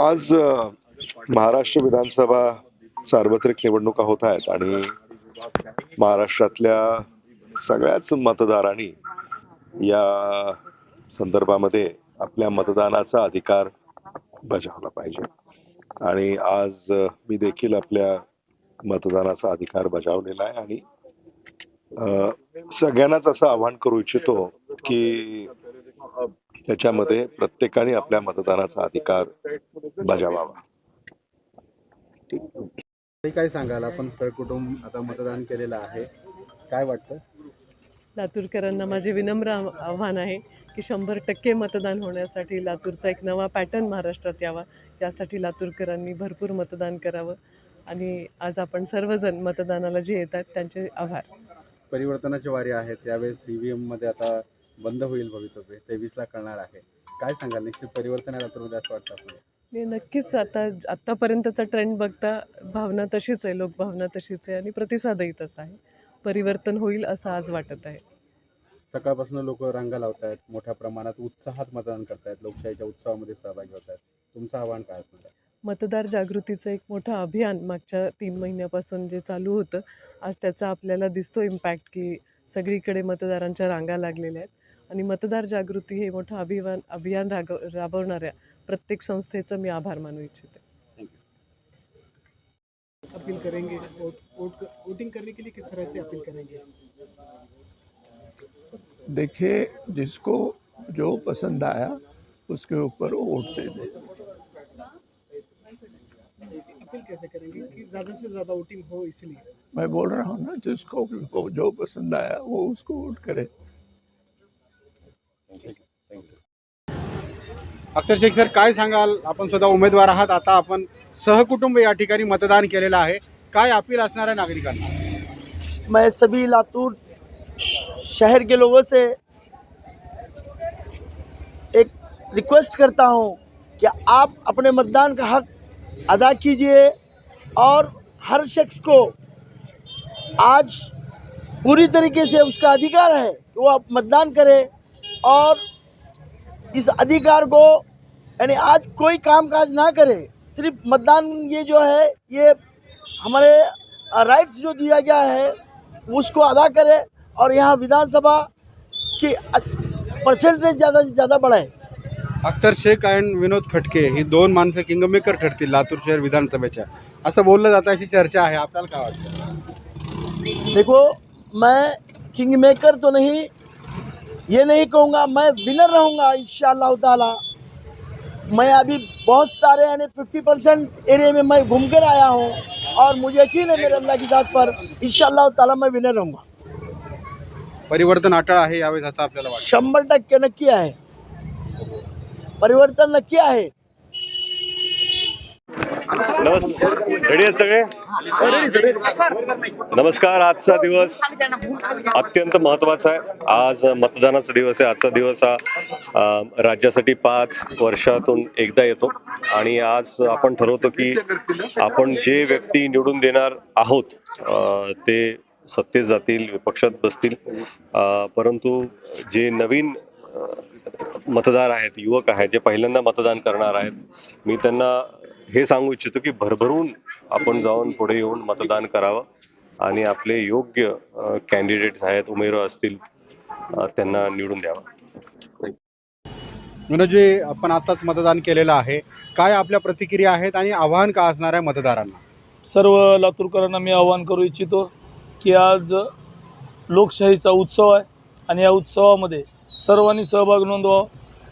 आज महाराष्ट्र विधानसभा सार्वत्रिक निवडणुका होत आहेत आणि महाराष्ट्रातल्या सगळ्याच मतदारांनी या संदर्भामध्ये आपल्या मतदानाचा अधिकार बजावला पाहिजे. आणि आज मी देखील आपल्या मतदानाचा अधिकार बजावलेला आहे आणि सगळ्यांनाच असं आवाहन करू इच्छितो की त्याच्यामध्ये प्रत्येकाने आपल्या मतदानाचा अधिकार बजावावा. काय सांगाल? आपण सहकुटुंब आता मतदान केलेलं आहे. काय वाटतं? लातूरकरांना माझे विनम्र आव- आव्हान आहे की शंभर टक्के मतदान होण्यासाठी लातूरचा एक नवा पॅटर्न महाराष्ट्रात यावा. यासाठी लातूरकरांनी भरपूर मतदान करावं आणि आज आपण सर्वजण मतदानाला जे येतात त्यांचे आभार. परिवर्तनाची वारी आहे. त्यावेळेस ईव्हीएममध्ये आता बंद होईल भवितव्य. तेवीसला करणार आहे. काय सांगाल? निश्चित परिवर्तन आहे लातूरमध्ये असं वाटतं आपल्याला. मी नक्कीच. आता आत्तापर्यंतचा ट्रेंड बघता भावना तशीच आहे लोकभावना तशीच आहे आणि प्रतिसादही तसा आहे. परिवर्तन होईल असं आज वाटत आहे. सकाळपासून लोक रांगा लावत आहेत मोठ्या प्रमाणात उत्साहात मतदान करतायत लोकशाहीच्या उत्सवामध्ये सहभागी होत आहेत तुमचं आव्हान काय असणार आहे? मतदार जागृतीचं एक मोठं अभियान मागच्या तीन महिन्यापासून जे चालू होतं आज त्याचा आपल्याला दिसतो इम्पॅक्ट की सगळीकडे मतदारांच्या रांगा लागलेल्या आहेत. आणि मतदार जागृती हे मोठं अभियान अभियान राग राबवणाऱ्या प्रत्येक संस्थेचं मी आभार मानू इच्छिते. अपील करेंगे वोट वोट वोटिंग करने के लिए किस तरह से अपील करेंगे? देखिए जिसको जो पसंद आया उसके ऊपर वोट दे दे। अपील कैसे करेंगे कि ज़्यादा से ज़्यादा वोटिंग हो इसलिए? मैं बोल रहा हूँ ना जिसको जो पसंद आया वो उसको वोट करे। अख्तर शेख सर, काय सांगाल? आपण स्वतः उमेदवार आहात. आता आपण सहकुटुंब या ठिकाणी मतदान केलेलं आहे. काय अपील असणार मैं सभी लातूर शहर के लोगों से एक रिक्वेस्ट करता हूँ कि आप अपने मतदान का हक अदा कीजिए और हर शख्स को आज पूरी तरीके से उसका अधिकार है कि वो आप मतदान करे और इस अधिकार को यानी आज कोई काम काज ना करे सिर्फ़ मतदान ये जो है ये हमारे राइट्स जो दिया गया है उसको अदा करे और यहाँ विधानसभा की परसेंटेज ज़्यादा से ज़्यादा बढ़ाए। अख्तर शेख आणि विनोद खटके ही दोन माणसं किंगमेकर ठरतील लातूर शहर विधानसभेच्या. असं बोललं जातं अशी चर्चा आहे. आपल्याला काय वाटतं? देखो मैं किंग मेकर तो नहीं ये नहीं कहूँगा मैं विनर रहूँगा इन ताला। मैं अभी बहुत सारे यानी फिफ्टी परसेंट एरिया में मैं घूम कर आया हूँ और मुझे यकीन है मेरे अल्लाह की जात पर इन ताला मैं विनर रहूँगा। परिवर्तन अटळ है शंबर असं आपल्याला वाटतं. शंभर टक्के नक्की आहे. परिवर्तन नक्की आहे. नमस् रेडी आहेत सगळे? नमस्कार आजचा दिवस अत्यंत महत्त्वाचा आहे. आज मतदानाचा दिवस आहे. आजचा दिवस हा राज्यासाठी पाच वर्षातून एकदा येतो. आणि आज आपण ठरवतो की आपण जे व्यक्ती निवडून देणार आहोत ते सत्तेत जातील विपक्षात बसतील. परंतु जे नवीन मतदार आहेत युवक आहेत जे पहिल्यांदा मतदान करणार आहेत मी त्यांना हे सांगू इच्छितो की भरभरून आपण जाऊन पुढे येऊन मतदान करावं. आणि आपले योग्य कॅन्डिडेट्स आहेत उमेदवार असतील त्यांना निवडून द्यावं. विनोदजी आपण आताच मतदान केलेलं आहे. काय आपल्या प्रतिक्रिया आहेत आणि आव्हान का असणार आहे मतदारांना? सर्व लातूरकरांना मी आवाहन करू इच्छितो की आज लोकशाहीचा उत्सव आहे आणि या उत्सवामध्ये सर्वांनी सहभाग नोंदवावा.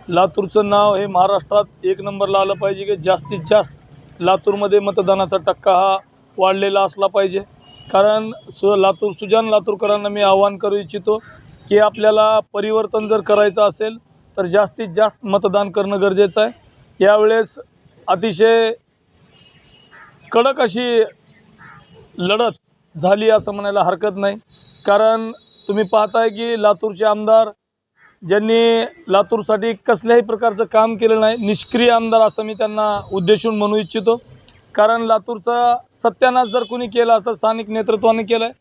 लातूरचं नाव हे महाराष्ट्रात एक नंबरला आलं पाहिजे की जास्तीत जास्त लातूरमध्ये मतदानाचा टक्का हा वाढलेला असला पाहिजे. कारण सु लातूर सुजान लातूरकरांना मी आवाहन करू इच्छितो की आपल्याला परिवर्तन जर करायचं असेल तर जास्तीत जास्त मतदान करणं गरजेचं आहे. यावेळेस अतिशय कडक अशी लढत झाली असं म्हणायला हरकत नाही. कारण तुम्ही पाहताय की लातूरचे आमदार ज्यांनी लातूरसाठी कसल्याही प्रकारचं काम केलं नाही निष्क्रिय आमदार असं मी त्यांना उद्देशून म्हणू इच्छितो. कारण लातूरचा सत्यानाश जर कोणी केला तर स्थानिक नेतृत्वाने केलं आहे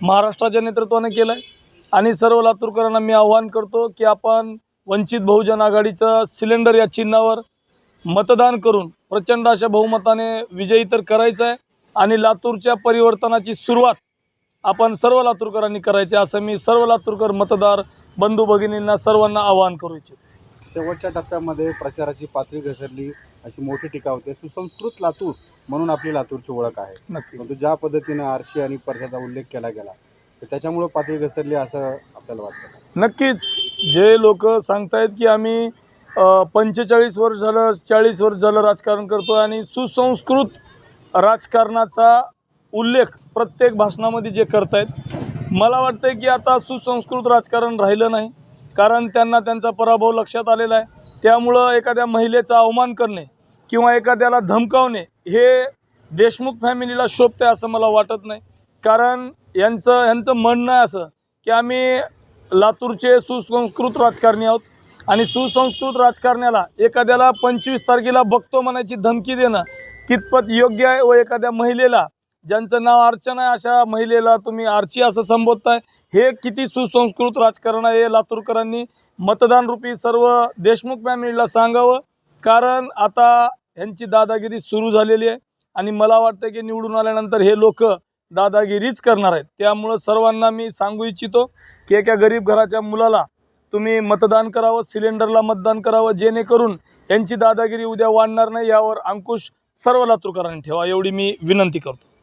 महाराष्ट्राच्या नेतृत्वाने केलं आहे आणि सर्व लातूरकरांना मी आव्हान करतो की आपण वंचित बहुजन आघाडीचं सिलेंडर या चिन्हावर मतदान करून प्रचंड अशा बहुमताने विजयी तर करायचं आहे आणि लातूरच्या परिवर्तनाची सुरुवात आपण सर्व लातूरकरांनी करायचे असं मी सर्व लातूरकर मतदार बंधू भगिनींना सर्वांना आवाहन करू इच्छितो. शेवटच्या टप्प्यामध्ये प्रचाराची पातळी घसरली अशी मोठी टीका होते. सुसंस्कृत लातूर म्हणून आपली लातूरची ओळख आहे. नक्की. परंतु ज्या पद्धतीने आरशी आणि परशाचा उल्लेख केला गेला तर त्याच्यामुळे पातळी घसरली असं आपल्याला वाटतं नक्कीच. जे लोक सांगतायत की आम्ही पंचेचाळीस वर्ष झालं चाळीस वर्ष झालं राजकारण करतो आणि सुसंस्कृत राजकारणाचा उल्लेख प्रत्येक भाषणामध्ये जे करतायत मला वाटतं की आता सुसंस्कृत राजकारण राहिलं नाही कारण त्यांना त्यांचा पराभव लक्षात आलेला आहे. त्यामुळं एखाद्या महिलेचा अवमान करणे किंवा एखाद्याला धमकावणे हे देशमुख फॅमिलीला शोभते असं मला वाटत नाही. कारण यांचं यांचं म्हणणं आहे असं की आम्ही लातूरचे सुसंस्कृत राजकारणी आहोत आणि सुसंस्कृत राजकारण्याला एखाद्याला पंचवीस तारखेला बघतो म्हणायची धमकी देणं कितपत योग्य आहे व एखाद्या महिलेला ज्यांचं नाव अर्चना आहे अशा महिलेला तुम्ही आर्ची असं संबोधताय. हे किती सुसंस्कृत राजकारण आहे लातूरकरांनी लातूरकरांनी मतदानरूपी सर्व देशमुख फॅमिलीला सांगावं. कारण आता ह्यांची दादागिरी सुरू झालेली आहे आणि मला वाटतं की निवडून आल्यानंतर हे लोक दादागिरीच करणार आहेत. त्यामुळं सर्वांना मी सांगू इच्छितो की एका गरीब घराच्या मुलाला तुम्ही मतदान करावं सिलेंडरला मतदान करावं जेणेकरून यांची दादागिरी उद्या वाढणार नाही यावर अंकुश सर्व लातूरकरांनी ठेवा. एवढी मी विनंती करतो.